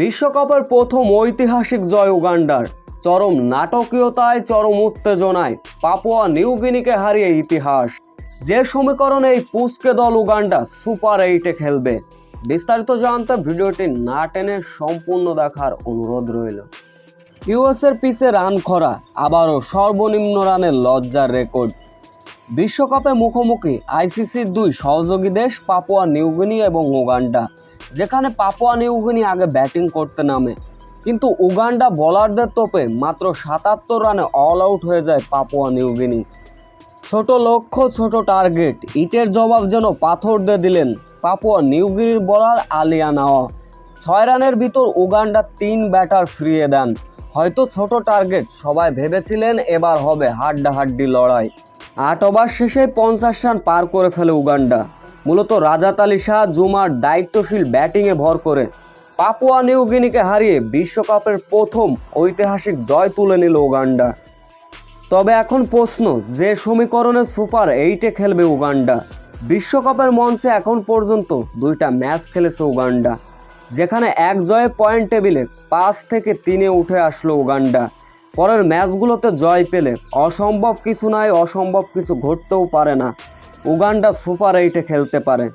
বিশ্বকাপের প্রথম ঐতিহাসিক জয় উগান্ডার। চরম নাটকীয়তায়, চরম উত্তেজনায় পাপুয়া নিউগিনিকে হারিয়ে ইতিহাস। যে সমীকরণে এই পুস্কে দল উগান্ডা সুপার এইটে খেলবে। বিস্তারিত জানতে ভিডিওটি না টেনে সম্পূর্ণ দেখার অনুরোধ রইল। ইউএসের পিছে রান খরা, আবারও সর্বনিম্ন রানের লজ্জার রেকর্ড। বিশ্বকাপে মুখোমুখি আইসিসির দুই সহযোগী দেশ, পাপুয়া নিউগিনি এবং উগান্ডা। যেখানে পাপুয়া নিউগিনি আগে ব্যাটিং করতে নামে। কিন্তু উগান্ডা বোলারদের তোপে মাত্র সাতাত্তর রানে অল আউট হয়ে যায় পাপুয়া নিউগিনি। ছোট লক্ষ্য, ছোট টার্গেট ইটের জবাব যেন পাথর দিয়ে দিলেন পাপুয়া নিউগিনির বলার আলিয়া নাওয়া। ছয় রানের ভিতর উগান্ডা তিন ব্যাটার ফিরিয়ে দেন। হয়তো ছোট টার্গেট সবাই ভেবেছিলেন এবার হবে হাড্ডাহাড্ডি লড়াই। আট ওভার শেষে পঞ্চাশ রান পার করে ফেলে উগান্ডা। মূলত রাজাত আলী শাহ জুমার দায়িত্বশীল ব্যাটিংয়ে ভর করে পাপুয়া নিউগিনিকে হারিয়ে বিশ্বকাপের প্রথম ঐতিহাসিক জয় তুলে নিল উগান্ডা। তবে এখন প্রশ্ন, যে সমীকরণে সুপার এইটে খেলবে উগান্ডা? বিশ্বকাপের মঞ্চে এখন পর্যন্ত দুইটা ম্যাচ খেলেছে উগান্ডা। যেখানে এক জয়ে পয়েন্ট টেবিলে পাঁচ থেকে তিনে উঠে আসলো উগান্ডা। পরের ম্যাচগুলোতে জয় পেলে অসম্ভব কিছু নয় অসম্ভব কিছু ঘটতেও পারে না। উগান্ডা সুপার এইটে খেলতে পারে।